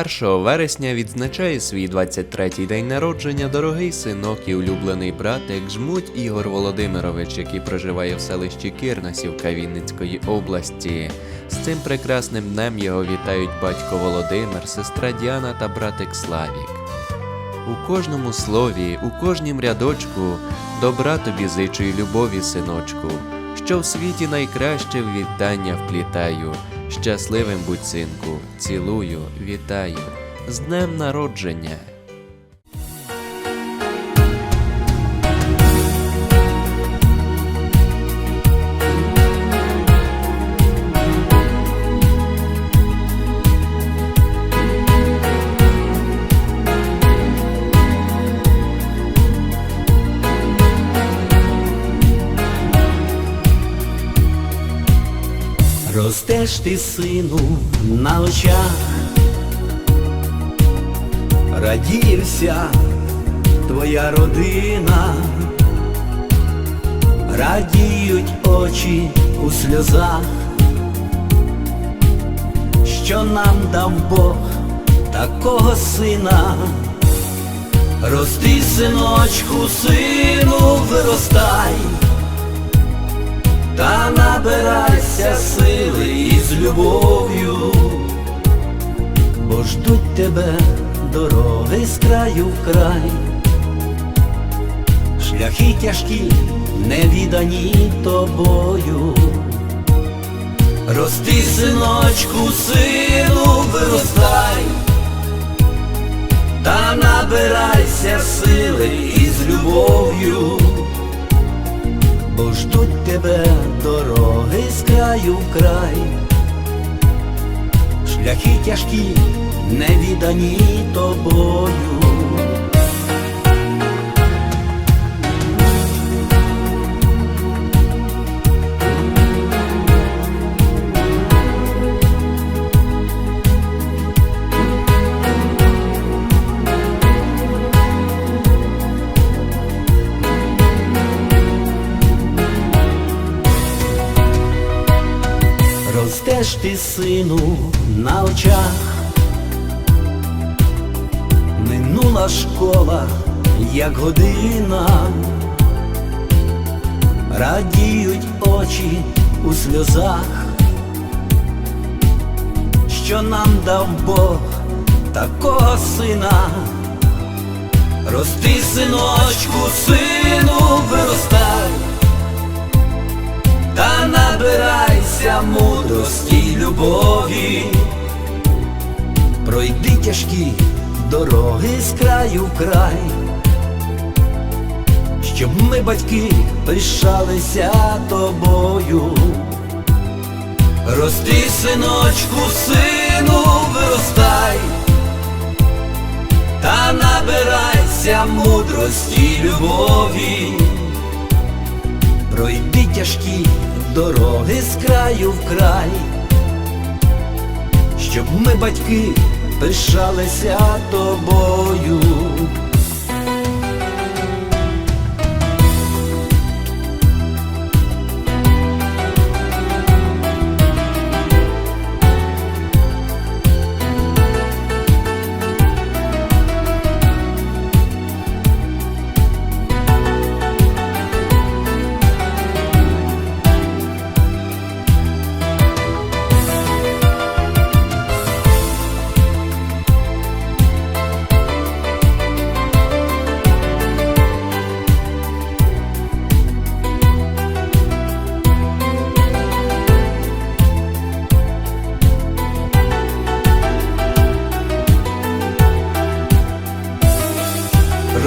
1 вересня відзначає свій 23-й день народження дорогий синок і улюблений братик Жмуть Ігор Володимирович, який проживає в селищі Кирнасівка Вінницької області. З цим прекрасним днем його вітають батько Володимир, сестра Діана та братик Славік. У кожному слові, у кожнім рядочку добра тобі зичу й любові, синочку, що в світі найкраще вітання вплітаю. Щасливим будь, синку, цілую, вітаю, з днем народження. Ростеш ти, сину, на очах, радіє вся твоя родина, радіють очі у сльозах, що нам дав Бог такого сина. Рости, синочку, сину, виростай та набирайся сили із любов'ю, бо ждуть тебе дороги з краю в край, шляхи тяжкі, невідані тобою. Рости, синочку, сину, виростай, та набирайся сили із любов'ю бо ждуть тебе дороги з краю в край, шляхи тяжкі, невідані тобою. Ростеш ти, сину, на очах, минула школа, як година, радіють очі у сльозах, що нам дав Бог такого сина. Рости, синочку, сину, виростай та набирайся мудрості любові, пройди тяжкі дороги з краю в край, щоб ми, батьки, пишалися тобою. Рости, синочку, сину, виростай, та набирайся мудрості любові пройди тяжкі дороги з краю в край, щоб ми, батьки, пишалися тобою.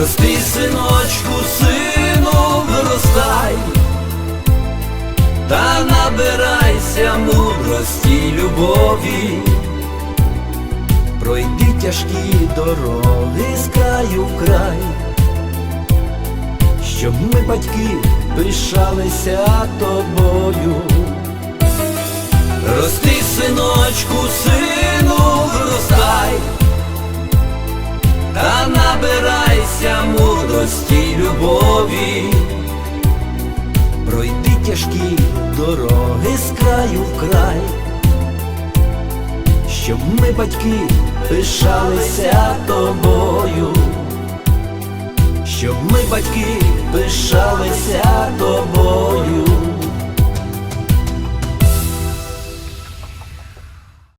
Рости, синочку, сину, виростай, та набирайся мудрості любові, пройди тяжкі дороги з краю в край, щоб ми, батьки, пишалися тобою. Рости, синочку, сину, любові, пройти тяжкі дороги з краю в край, щоб ми, батьки, пишалися тобою, щоб ми, батьки, пишалися тобою.